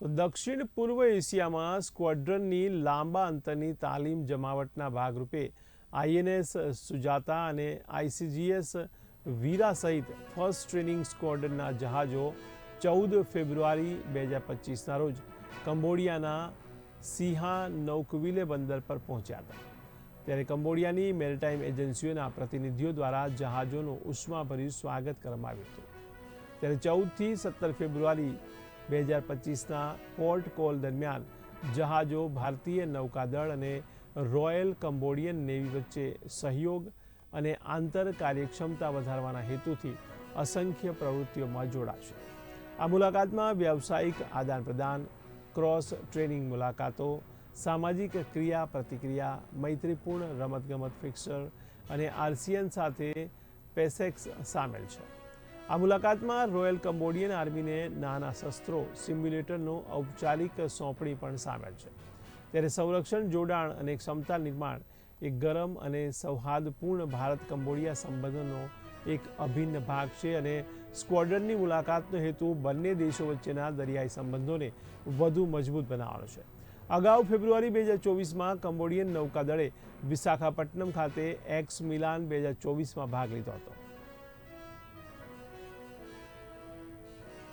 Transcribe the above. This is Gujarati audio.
તો દક્ષિણ પૂર્વ એશિયામાં સ્ક્વોડ્રનની લાંબા અંતરની તાલીમ જમાવટના ભાગરૂપે આઈએનએસ સુજાતા અને આઈસીજીએસ વીરા સહિત ફર્સ્ટ ટ્રેનિંગ સ્ક્વોડ્રનના જહાજો ચૌદ ફેબ્રુઆરી બે હજાર પચીસના રોજ કંબોડિયાના સિંહા નૌકવિલે બંદર પર પહોંચ્યા હતા. ત્યારે કંબોડિયાની મેરીટાઈમ એજન્સીઓના પ્રતિનિધિઓ દ્વારા જહાજોનું ઉષ્માભર્યું સ્વાગત કરવામાં આવ્યું હતું. ત્યારે ચૌદથી સત્તર ફેબ્રુઆરી બે હજાર પચીસના પોર્ટ કોલ દરમિયાન જહાજો, ભારતીય નૌકાદળ અને રોયલ કંબોડિયન નેવી વચ્ચે સહયોગ અને આંતર કાર્યક્ષમતા વધારવાના હેતુથી અસંખ્ય પ્રવૃત્તિઓમાં જોડાશે. આ મુલાકાતમાં વ્યાવસાયિક આદાન પ્રદાન, ક્રોસ ટ્રેનિંગ મુલાકાતો, સામાજિક ક્રિયા પ્રતિક્રિયા, મૈત્રીપૂર્ણ રમતગમત ફિક્સર અને આરસીએન સાથે પેસેક્સ સામેલ છે. આ મુલાકાતમાં રોયલ કંબોડિયન આર્મીને નાના શસ્ત્રો, સિમ્યુલેટરનું ઔપચારિક સોંપણી પણ સામેલ છે. ત્યારે સંરક્ષણ, જોડાણ અને ક્ષમતા નિર્માણ એ ગરમ અને સૌહાર્દપૂર્ણ ભારત કંબોડિયા સંબંધોનો એક અભિન્ન ભાગ છે અને સ્ક્વોડ્રનની મુલાકાતનો હેતુ બંને દેશો વચ્ચેના દરિયાઈ સંબંધોને વધુ મજબૂત બનાવવાનો છે. અગાઉ ફેબ્રુઆરી બે હજાર ચોવીસમાં કંબોડિયન નૌકાદળે વિશાખાપટ્ટનમ ખાતે એક્સ મિલાન બે હજાર ચોવીસમાં ભાગ લીધો હતો.